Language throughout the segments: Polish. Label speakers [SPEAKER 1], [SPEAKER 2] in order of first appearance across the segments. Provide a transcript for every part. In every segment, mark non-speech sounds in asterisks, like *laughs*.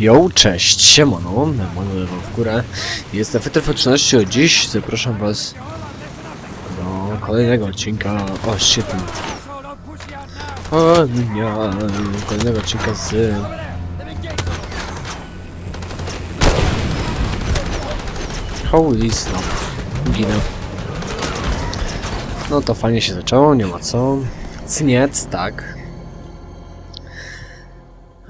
[SPEAKER 1] Yo, cześć, siemano, lewo w górę. Jestem FTF13, dziś zapraszam was do kolejnego odcinka, o shit, o nie, kolejnego odcinka z... Holy snap, ginę. No to fajnie się zaczęło, nie ma co. Cniec, tak.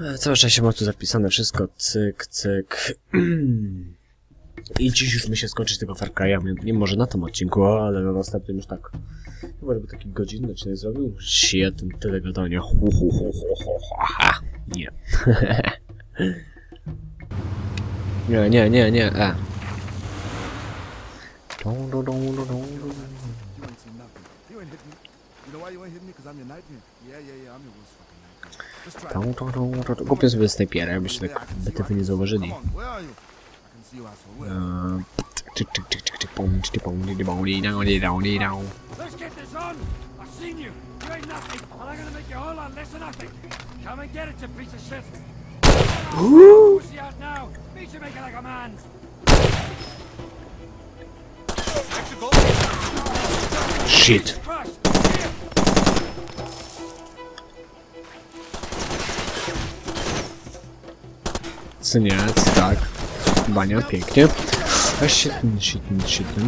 [SPEAKER 1] E, Całe szczęście mam tu zapisane wszystko, cyk, cyk. *clears throat* I dziś już mi się skończyć tego Far Cry'a, nie- może na tym odcinku, ale na następnym już tak. Chyba żeby taki godzinny odcinek zrobił. Shit, tyle gadania. Hu, hu, hu, hu, hu, ha. Nie. *laughs* nie, nie, nie, nie, e. Dun.
[SPEAKER 2] You ain't seen nothing. You ain't hit me. You know why you ain't hit me? Because I'm your nightmare. Yeah, yeah, yeah, I'm your worst
[SPEAKER 1] Dun, dun, dun, dun, dun. Kupię sobie snajpierę, abyście tak betywy nie zauważyli.
[SPEAKER 2] Where?
[SPEAKER 1] Eee, Czyk, czyk, czyk, czyk, czyk, pum, czyk, pum, di, bum, di, dau, di, dau, di, dau.
[SPEAKER 3] Let's get this on! I've seen you! You ain't nothing, and I'm gonna make you a whole lot less than nothing! Come and get it, you piece of shit! Pussy out now! Beat you make it like a man!
[SPEAKER 1] Shit. Cyniec, tak. Bania, pięknie. A shitny, shitny, shitny.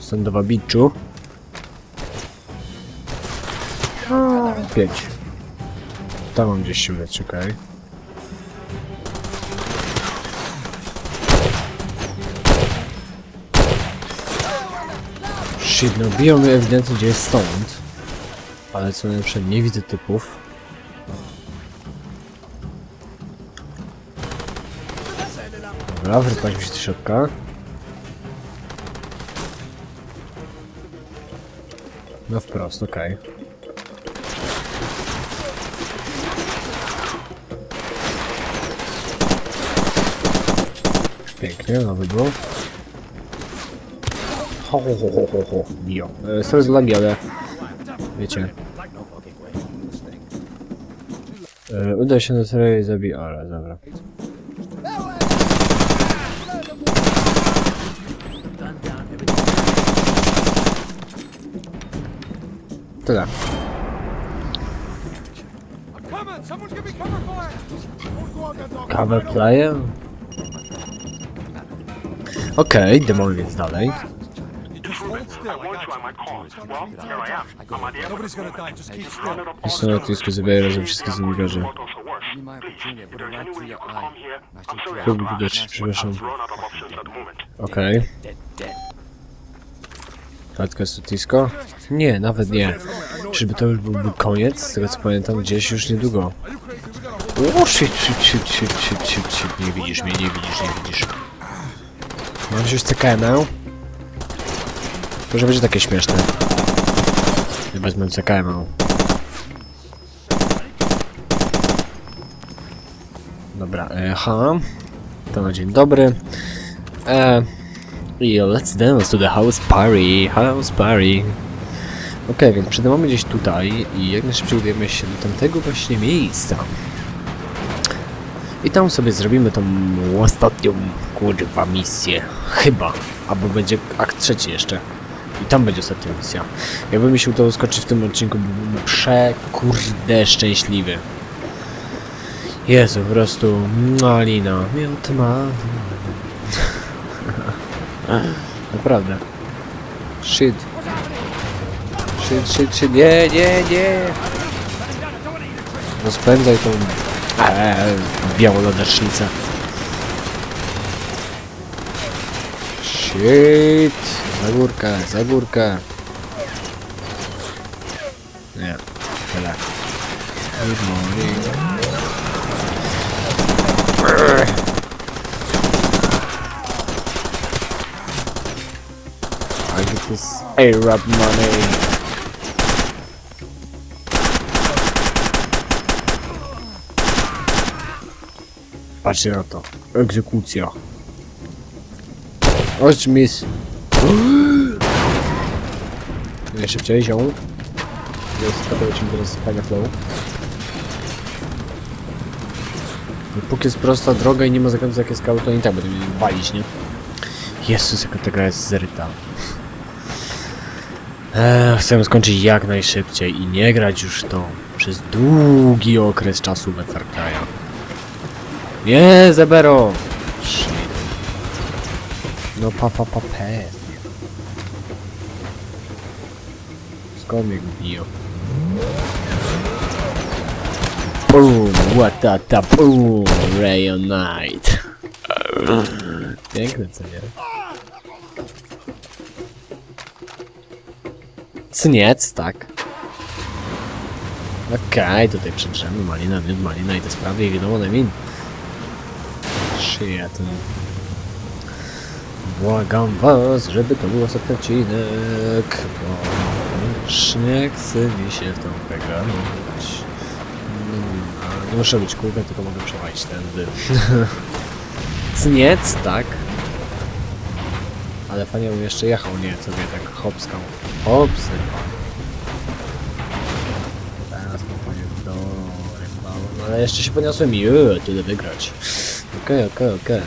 [SPEAKER 1] Sądowa biczu. Pięć. Tam mam gdzieś siłę, czekaj. Shit, no biją mnie ewidentnie gdzieś stąd. Ale co najlepsze, nie widzę typów. Dobra, wypaliśmy się do środka. No wprost, okej. Pięknie, nowy był. Ho, ho, ho, ho, ho, ho. Bio. E, lagi, ale... Wiecie. E, uda się na i zabij... Ale, dobra. Tyle.
[SPEAKER 3] Cover
[SPEAKER 1] player? Okej, demon więc dalej. Jeszcze na lotnisku zabiję razem wszystkie zamigarzy. Próbuj widać, przepraszam. Okej. Klatka jest lotnisko? Nie, nawet nie. Czyżby to już byłby koniec? Z tego co pamiętam, gdzieś już niedługo. O, shit, shit, shit, shit, shit, shit, shit. Nie widzisz mnie, nie widzisz, nie widzisz. Mam wziąć CKM-ę? Może będzie takie śmieszne. Nie wezmę CKM-ę. Dobra, e, ha. To na dzień dobry. E, I let's dance to the house party, house party. Okej, więc przydamy gdzieś tutaj i jak najszybciej udajemy się do tamtego właśnie miejsca. I tam sobie zrobimy tą ostatnią, kurwa, misję. Chyba. Albo będzie akt trzeci jeszcze. I tam będzie ostatnia misja. Jakby mi się udało skoczyć w tym odcinku, byłbym przekurde szczęśliwy. Jezu, po prostu malina. Miód ma. Naprawdę. Shit. Shit, shit, shit. Nie, nie, nie. Rozpędzaj tą eee, białolodecznicę. Shit. Za górkę, za górkę. Nie. Tyle. Good morning. I get this Arab money. Patrzcie na to. Egzekucja. Chodź, miss. *gasps* Nie szybciej, ziom. Jest kapelucik teraz fajna flow. Póki jest prosta droga i nie ma zakrętu jakie skały, to i tak będę mieli walić, nie? Jezus, jaka ta gra jest zryta. Chcę skończyć jak najszybciej i nie grać już to przez długi okres czasu we Far. Nie, Zebero! Shit. No pa pa pa pe. Skąd mnie? Boom, what a ta boom, Ray of Night. Piękne, co nie? Cniec, tak. Okej, tutaj przetrzemy malina, miód, malina i te sprawy i wiadomo na min. Shit. Błagam was, żeby to był ostatni odcinek, bo już nie chce mi się w tą grę grać. Mm, Nie muszę być kółkiem, tylko mogę przewalić tędy. *laughs* Cniec, tak. Ale fajnie bym jeszcze jechał, nie, sobie tak hopskał. Hopsy. Teraz spokojnie do ryba. No ale jeszcze się podniosłem i yy, tyle wygrać. Okej, okej, okej.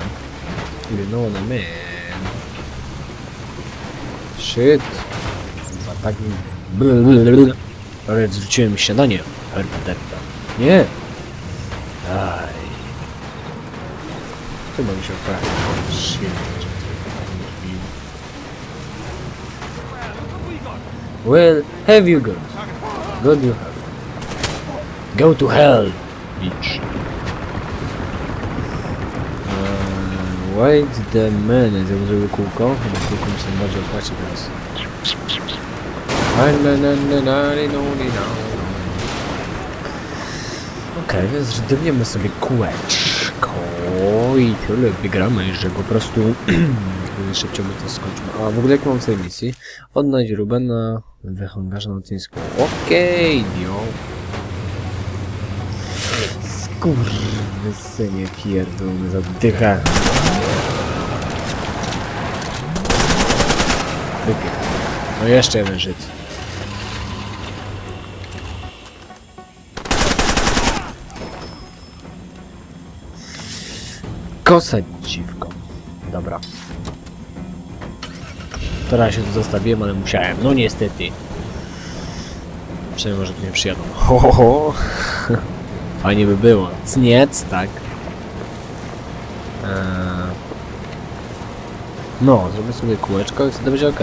[SPEAKER 1] You know what I mean. Shit. Chyba tak... Blablabla. Ale zwróciłem śniadanie. Herba, derba. Nie! Aj. Chyba mi się oprawia. Shit. Well, have you got? God you have. Go to hell, bitch. Eee, wait the minute. Ja zrobię kółko. Chyba kółko mi się bardziej opłaci teraz. Okej, więc zdobniemy sobie kółeczko i tyle wygramy, że po prostu *clears throat* szybciej my to skończymy. A w ogóle jak mam w tej misji? Odnajdź Rubena w hangarze na lotnisku. Okej, dio. Skurwysynie pierdolny zadycha. Wypiek. No jeszcze jeden Żyd. Kosa dziwką. Dobra. Teraz się tu zostawiłem, ale musiałem. No niestety. Przynajmniej może tu nie przyjadą. Ho, ho, ho. *laughs* Fajnie by było. Cniec, tak. Eee... No, zrobię sobie kółeczko i wtedy będzie ok.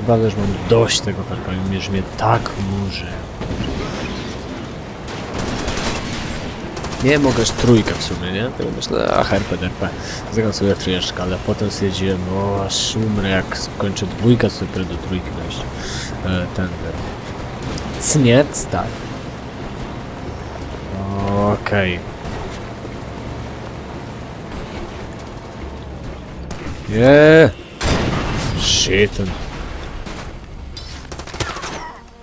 [SPEAKER 1] Chyba już mam dość tego tarkania, że mnie tak murzy. Nie, mogę trójkę w sumie, nie? Tego myślę, a herpę, derpę. Zagram sobie w trójeczkę, ale potem stwierdziłem, o, aż umrę, jak skończę dwójkę, to sobie do trójki dojść. E, ten, ten. Cniec, tak. Okej. Nie. Shit.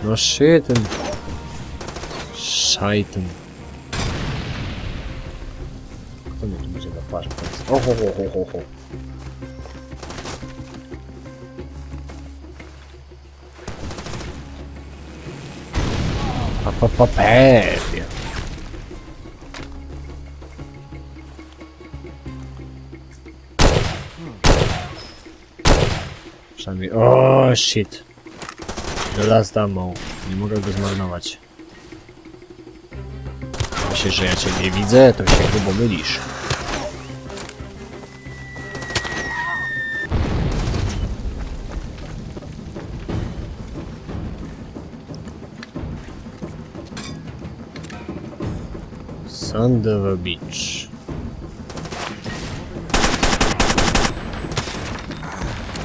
[SPEAKER 1] No shit. Szajten. Mnie tu będzie na twarzy teraz? O, ho, ho, ho, ho. Pa, pa, pa. Przynajmniej... O, shit. Last ammo. Nie mogę go zmarnować. Myślisz, że ja cię nie widzę? To się chyba mylisz. Sandover Beach.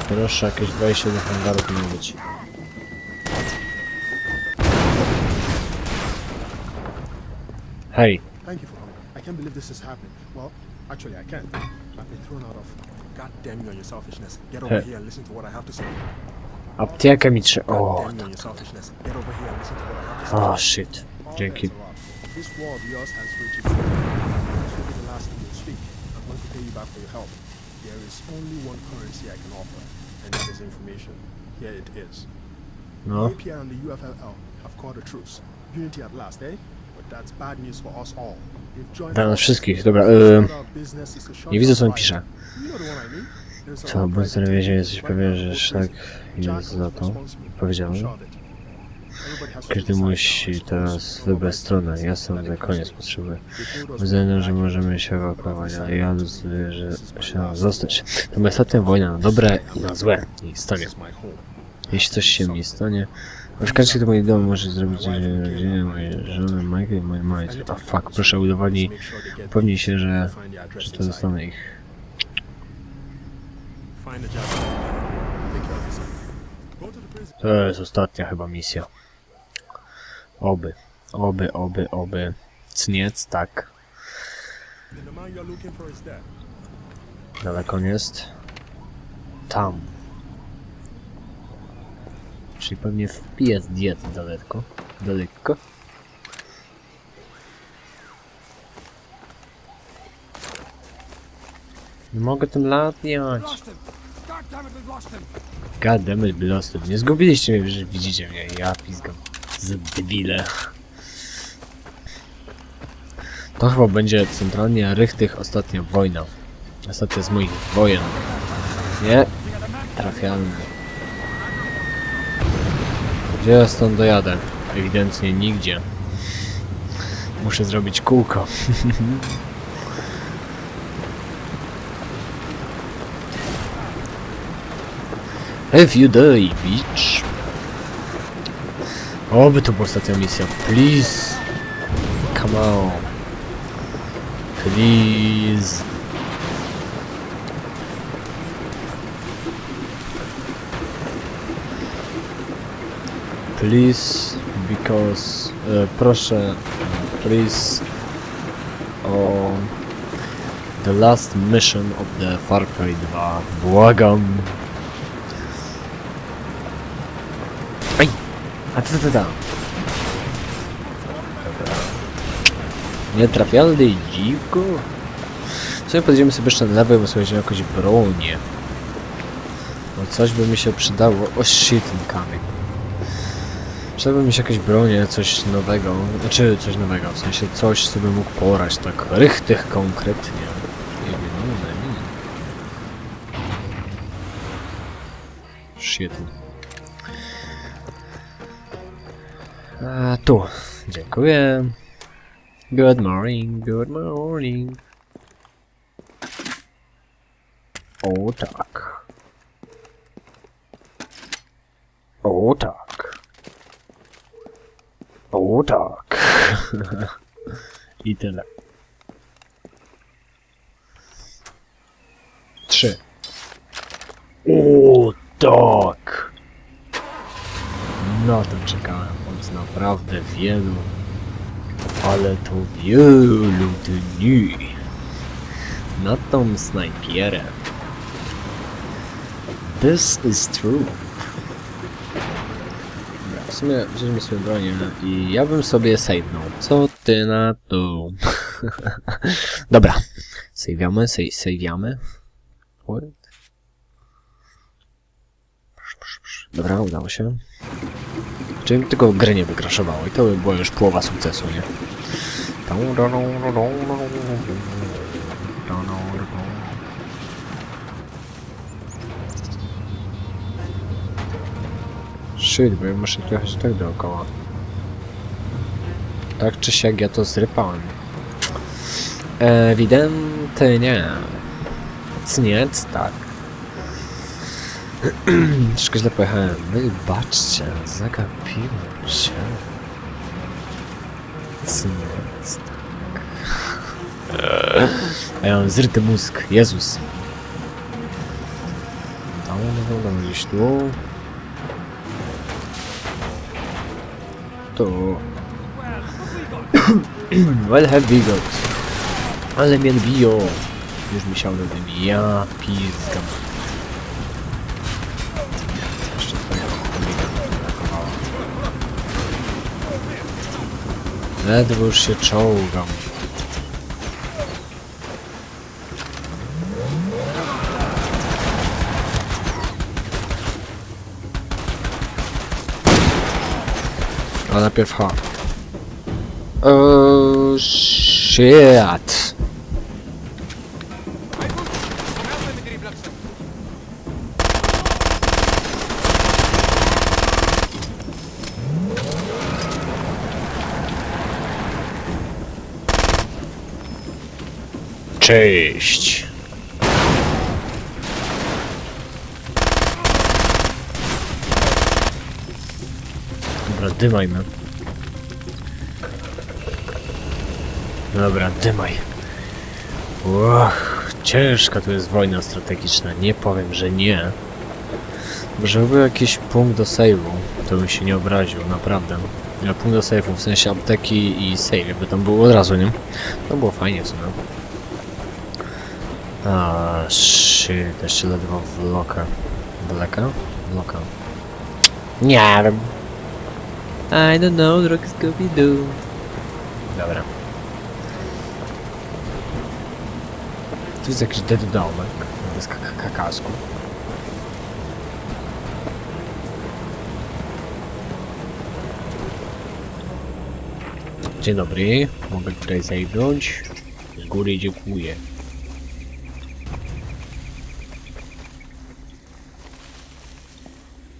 [SPEAKER 1] Proszę, jakieś wejście do hangaru powinno być. Hej,
[SPEAKER 4] Thank you for coming. I can't believe this is happening. Well, actually, I can. I've been thrown out of. God damn you and your selfishness. Get over here and listen to what I have to say.
[SPEAKER 1] apteka mi trze... O,
[SPEAKER 4] say.
[SPEAKER 1] o, shit. Dzięki.
[SPEAKER 4] Off. This war of yours has reached its end. This will be the last time you speak. I'm going to pay you back for your help. There is only one currency I can offer, and that is information. Here it is.
[SPEAKER 1] No,
[SPEAKER 4] The and the UFLL have called a truce. Unity at last, eh? But that's bad news for us all.
[SPEAKER 1] Dla nas wszystkich, dobra. Yy, nie widzę co on pisze. Co, na więzieniu jesteś pewien, że szlak jest za to? Powiedziałem.
[SPEAKER 4] Shot it. Everybody has to
[SPEAKER 1] Każdy musi teraz wybrać stronę. Ja koniec potrzebuję.
[SPEAKER 4] They told us
[SPEAKER 1] Wydaje że możemy się ewakuować, ale ja decyduję, że się zostać. To moja ostatnia wojna na dobre i na złe.
[SPEAKER 4] Home.
[SPEAKER 1] Jeśli coś się mi stanie, w każdym to moi dom może zrobić że rodzinę mojej żony, Michael i mojej matce. A fuck, proszę udowodnij, upewnij się, że, że to
[SPEAKER 4] inside.
[SPEAKER 1] zostanę ich.
[SPEAKER 4] To
[SPEAKER 1] jest ostatnia chyba misja. Oby, oby, oby, oby. Cniec, tak. Daleko jest. Tam. Czyli pewnie w pies diety daleko. Daleko. Nie mogę tym latniać.
[SPEAKER 3] God damn it,
[SPEAKER 1] blostów. Nie zgubiliście mnie, że widzicie mnie. Ja pizgam. Z debile. To chyba będzie centralnie Rychtych ostatnia wojna. Ostatnia z moich wojen. Nie. Trafialny. Gdzie ja stąd dojadę? Ewidentnie nigdzie. Muszę zrobić kółko. *laughs* Have you die, bitch? Oby to była ostatnia misja. Please. Come on. Please. Please, because... E, proszę, please. O... The last mission of the Far Cry 2. Błagam. Aj! Co to tam? Dobra. Nietrafialny dziwko? Sobie podjedziemy sobie jeszcze na lewej, bo sobie jakąś bronię. No coś by mi się przydało. O shit, ten kamień. Przydałby mi się coś nowego. Znaczy, coś nowego, w sensie coś, co bym mógł porać, tak rychtych konkretnie. Nie no, no, no. Shit. A, tu. Dziękuję. Good morning, good morning. O tak. O tak. O tak. *laughs* I tyle. Trzy. O tak. Na to czekałem naprawdę wielu, ale to wielu dni. Na tą snajpierę. This is true. Dobra, w sumie wzięliśmy sobie bronię i ja bym sobie save'nął. Co ty na to? *laughs* Dobra. Save'amy, save, save'amy. Dobra, udało się. Czyli tylko grę nie wykraszowało i to by była już połowa sukcesu, nie? Shit, bo ja muszę jechać tak dookoła. Tak czy siak ja to zrypałem. Ewidentnie. Cniec, tak. *clears throat* Troszkę źle pojechałem. Wybaczcie, zagapiłem się. Cniec, tak. A ja mam zryty mózg. Jezus. Tam, tam, tam, gdzieś tu. Tu. *clears throat* Well, have we got. Ale mnie biją. Już myślałem tym. Ja pizgam. Ledwo już się czołgam. A najpierw H. Eee, Shit. Cześć. Dobra, dymajmy. Dobra, dymaj. Uch, ciężka to jest wojna strategiczna, nie powiem, że nie. Żeby był jakiś punkt do save'u, to bym się nie obraził, naprawdę. Ja punkt do save'u, w sensie apteki i save, by tam było od razu, nie? To było fajnie w sumie. A, shit, jeszcze ledwo w loka. W leka? Loka. Nie wiem. I don't know, drogi Scooby-Doo. Dobra. Tu jest jakiś dead domek. Bez kak- kakasku. Dzień dobry. Mogę tutaj zajrzeć. Z góry dziękuję. No, mogę.
[SPEAKER 5] finally happy. People have agreed to leave. How many so far? Maybe a quarter of the village. They are gathering their things tonight.
[SPEAKER 1] O ty.
[SPEAKER 5] Bye. Let's just hope none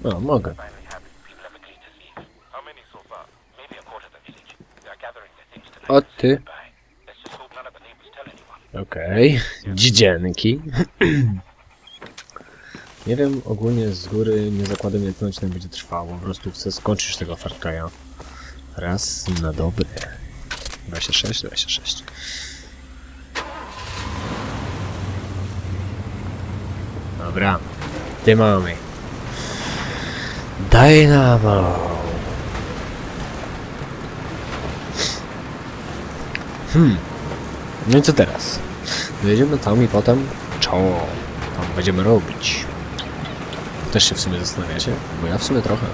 [SPEAKER 5] the neighbors tell anyone.
[SPEAKER 1] Okej. Dzidzienki. *clears throat* nie wiem, ogólnie z góry nie zakładam jak to będzie trwało. Po prostu chcę skończyć tego Far Cry'a. Raz na dobre. 26, 26. Dobra. Ty mamy. Dynamo. Hmm. No i co teraz? Jedziemy tam i potem co tam będziemy robić? Też się w sumie zastanawiacie? Bo ja w sumie trochę.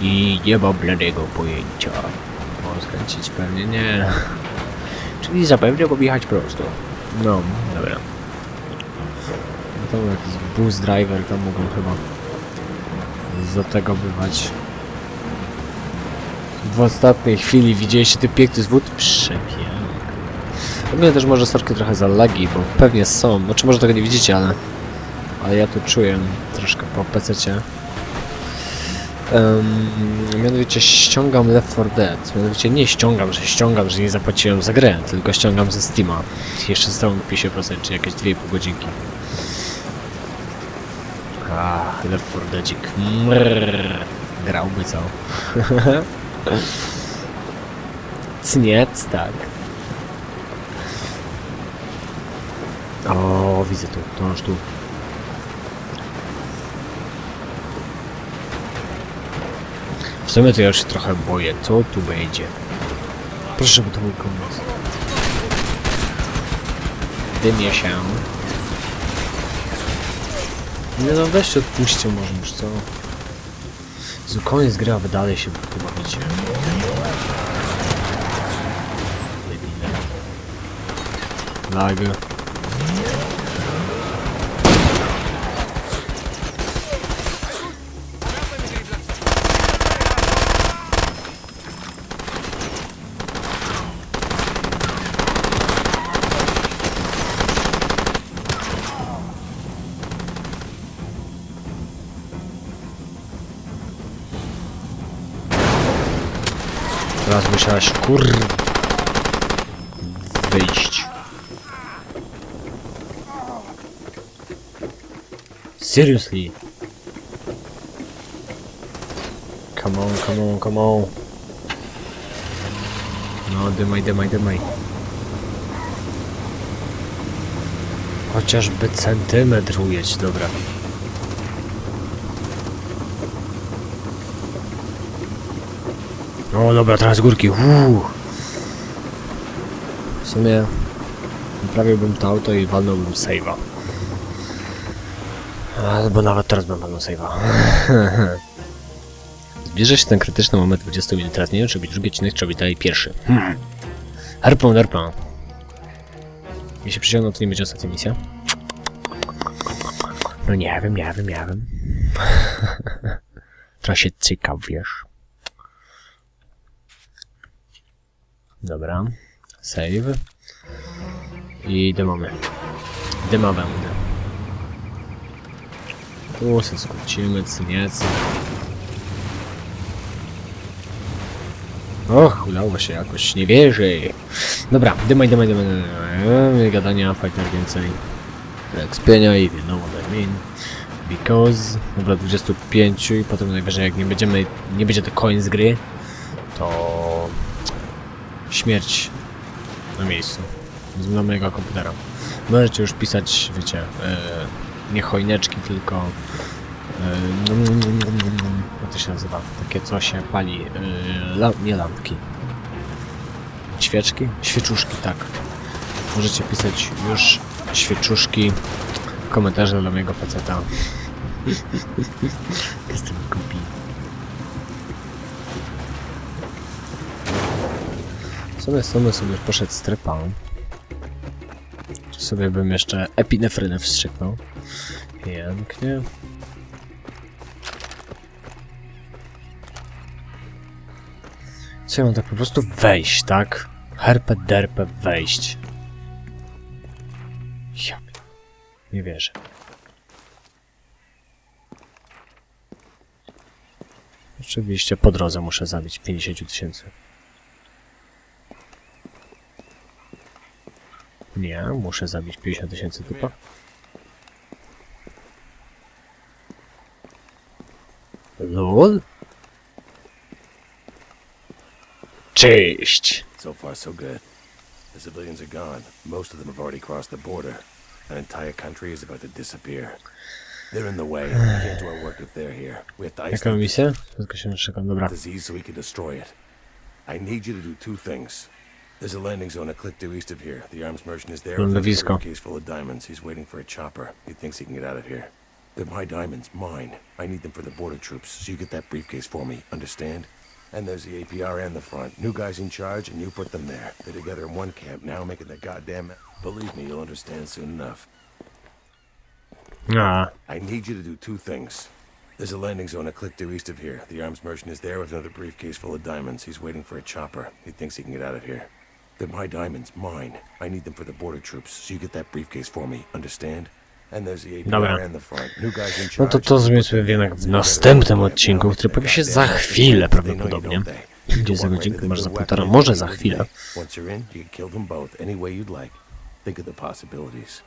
[SPEAKER 1] I nie mam bladego pojęcia. Mam skręcić pewnie nie. Czyli zapewne objechać prosto. No, dobra. No to jakiś bus driver tam mogą chyba za tego bywać. W ostatniej chwili widzieliście ten piękny zwód? Przepiękny. Mnie też może sorki trochę za lagi, bo pewnie są. Znaczy może tego nie widzicie, ale... Ale ja tu czuję troszkę po pececie. Um, mianowicie ściągam Left 4 Dead. Mianowicie nie ściągam, że ściągam, że nie zapłaciłem za grę, tylko ściągam ze Steama. Jeszcze zostało mi 50%, czy jakieś 2,5 godzinki. 4 Deadzik. Mrrr. Grałby co? *laughs* Cniec, tak. O, widzę tu, to aż tu. W sumie to ja już się trochę boję, co tu będzie. Proszę, żeby to był koniec. Dymię się. Nie no, weźcie odpuśćcie może już, co? Jezu, koniec gry, a wy dalej się bawicie. Debile. Lag. Musiałaś kur... wyjść. Seriously? Come on, come on, come on. No, dymaj, dymaj, dymaj. Chociażby centymetr ujedź, dobra. O, dobra, teraz górki. Uuu. W sumie naprawiłbym to auto i walnąłbym save'a. Albo nawet teraz bym walnął save'a. *laughs* Zbliża się ten krytyczny moment 20 minut. Teraz nie wiem, czy być drugi odcinek, czy być dalej pierwszy. Hmm. Harpon, harpon. Jeśli przysiągną, to nie będzie ostatnia misja. No nie wiem, nie wiem, nie wiem. *laughs* Trochę się cykał, wiesz. Dobra. Save. I demamy. Dyma będę. Tu se skrócimy, cyniec. Och, udało się jakoś, nie wierzę. Dobra, dymaj, dymaj, dymaj, dymaj. Gadania, fighter więcej. Expienia i know what I mean. Because, dobra, 25 i potem najwyżej jak nie będziemy, nie będzie to koniec gry, to śmierć na miejscu. Z mojego komputera. Możecie już pisać, wiecie, e, nie choineczki, tylko e, jak to się nazywa? Takie co się pali, e, la, nie lampki. Świeczki? Świeczuszki, tak. Możecie pisać już świeczuszki komentarze dla mojego peceta. *laughs* Jestem głupi. Sobie, sobie, sobie poszedł strypa. Czy sobie bym jeszcze epinefrynę wstrzyknął. Pięknie. Co ja mam tak po prostu wejść, tak? Herpę derpę wejść. Ja... Nie wierzę. Oczywiście po drodze muszę zabić 50 tysięcy. Nie, muszę zabić 50 tysięcy typa. LOL? Cześć!
[SPEAKER 5] So far, so good. The civilians are gone. Most of them have already crossed the border. An entire country is about to disappear. They're in the way. We can't do our work if they're here. We have to
[SPEAKER 1] Jaka
[SPEAKER 5] isolate
[SPEAKER 1] misja? Tylko się czekam, dobra.
[SPEAKER 5] the disease so we can destroy it. I need you to do two things. There's a landing zone a click due east of here. The arms merchant is there with a briefcase full of diamonds. He's waiting for a chopper. He thinks he can get out of here. They're my diamonds, mine. I need them for the border troops, so you get that briefcase for me, understand? And there's the APR and the front. New guys in charge, and you put them there. They're together in one camp now, making the goddamn... Believe me, you'll understand soon enough.
[SPEAKER 1] Nah.
[SPEAKER 5] I need you to do two things. There's a landing zone a click due east of here. The arms merchant is there with another briefcase full of diamonds. He's waiting for a chopper. He thinks he can get out of here. They're my diamonds, mine. I need them for the border troops, so you get that briefcase for me, understand? And there's the APR and the front. New guys in
[SPEAKER 1] no
[SPEAKER 5] charge.
[SPEAKER 1] to to zmieńmy jednak w następnym odcinku, który pojawi się za chwilę prawdopodobnie. 20 godzinkę, może za półtora, może za chwilę.
[SPEAKER 5] Once you're in, you can kill them both any way you'd like. Think of the possibilities.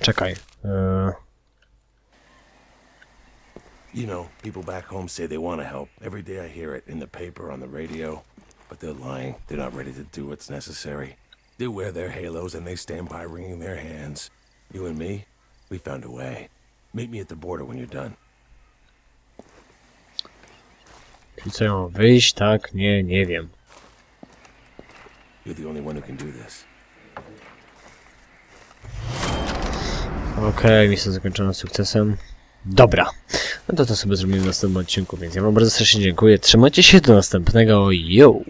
[SPEAKER 1] Czekaj. Eee,
[SPEAKER 5] You know, people back home say they want to help. Every day I hear it in the paper, on the radio. But they're lying. They're not ready to do what's necessary. They wear their halos and they stand by wringing their hands. You and me, we found a way. Meet me at the border when you're done.
[SPEAKER 1] czyli co ja wyjść? Tak? Nie, nie wiem.
[SPEAKER 5] You're the only one who can do this.
[SPEAKER 1] Okej, misja zakończona sukcesem. Dobra. No to to sobie zrobimy w następnym odcinku, więc ja wam bardzo serdecznie dziękuję. Trzymajcie się do następnego. Yo!